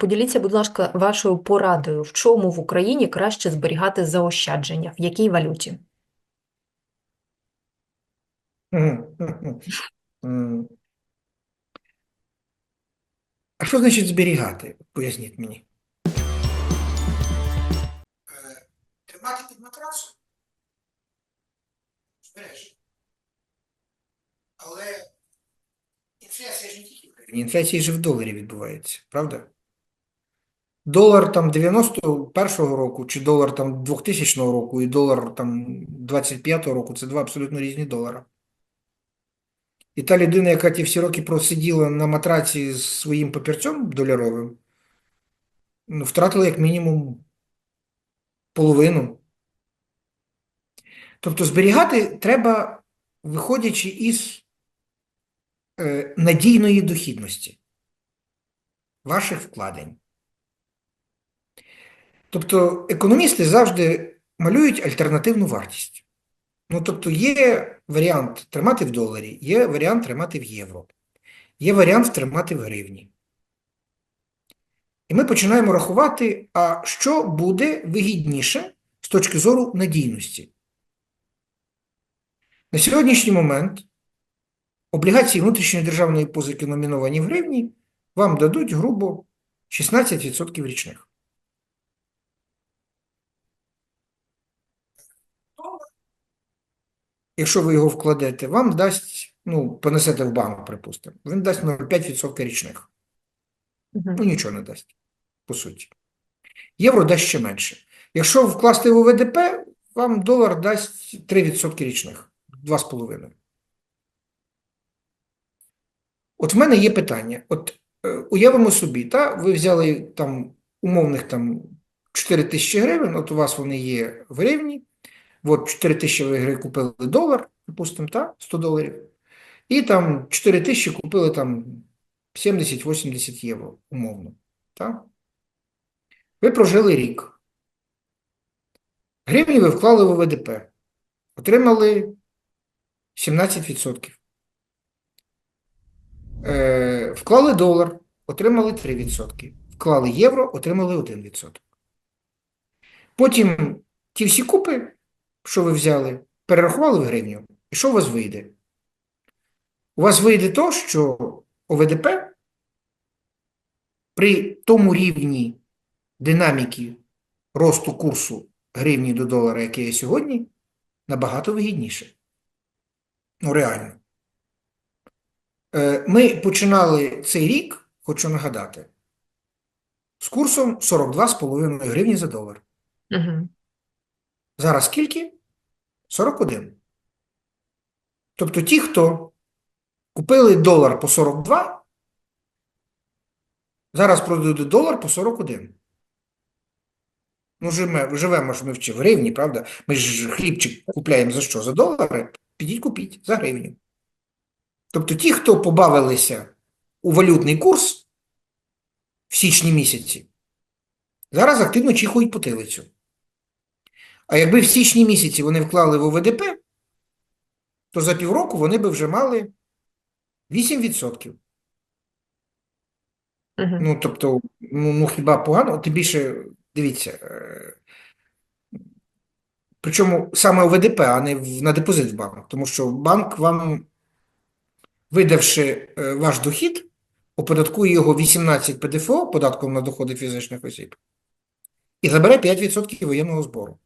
Поділіться, будь ласка, вашою порадою, в чому в Україні краще зберігати заощадження, в якій валюті? А що значить зберігати? Поясніть мені. Е, Тримати під матрасом? Збережено. Але інфляція ж не тільки в гривні. Інфляція ж в доларі відбувається, правда? Долар там 91-го року, чи долар там 2000 року, і долар там 25-го року це два абсолютно різні долари. І та людина, яка ті всі роки просиділа на матраці з своїм папірцем доляровим, ну, втратила як мінімум половину. Тобто зберігати треба, виходячи із е, надійної дохідності ваших вкладень. Тобто економісти завжди малюють альтернативну вартість. Ну, тобто є варіант тримати в доларі, є варіант тримати в євро, є варіант тримати в гривні. І ми починаємо рахувати, а що буде вигідніше з точки зору надійності. На сьогоднішній момент облігації внутрішньої державної позики, номіновані в гривні, вам дадуть грубо 16% річних. Якщо ви його вкладете, вам дасть, ну, понесете в банк, припустимо, він дасть 0,5% річних. Ну, нічого не дасть, по суті. Євро дасть ще менше. Якщо вкласти в ВДП, вам долар дасть 3% річних, 2,5%. От в мене є питання. От е, уявимо собі, та, ви взяли там умовних там 4 тисячі гривень, от у вас вони є в гривні, от 4 тисячі ви гривень купили долар, припустимо, та, 100 доларів, і там 4 тисячі купили там 70-80 євро, умовно. Та? Ви прожили рік. Гривні ви вклали в ВДП, отримали 17%. Е, вклали долар, отримали 3%. Вклали євро, отримали 1%. Потім ті всі купи, що ви взяли, перерахували в гривню. І що у вас вийде? У вас вийде то, що ОВДП при тому рівні динаміки росту курсу гривні до долара, який є сьогодні, набагато вигідніше. Ну, реально. Е, Ми починали цей рік, хочу нагадати, з курсом 42,5 гривні за долар. Мгм. Зараз скільки? 41. Тобто ті, хто купили долар по 42, зараз продають долар по 41. Ну, живемо, ж ми в в гривні, правда? Ми ж хлібчик купляємо за що? За долари? Підіть купіть за гривню. Тобто ті, хто побавилися у валютний курс в січні місяці, зараз активно чихують потилицю. А якби в січні місяці вони вклали в ОВДП, то за півроку вони би вже мали 8%. Мгм. Ну, тобто, ну, ну хіба погано? Тим більше, дивіться, е, причому саме ОВДП, а не в- на депозит в банк. Тому що банк вам, видавши е, ваш дохід, оподаткує його 18 ПДФО, податком на доходи фізичних осіб, і забере 5% воєнного збору.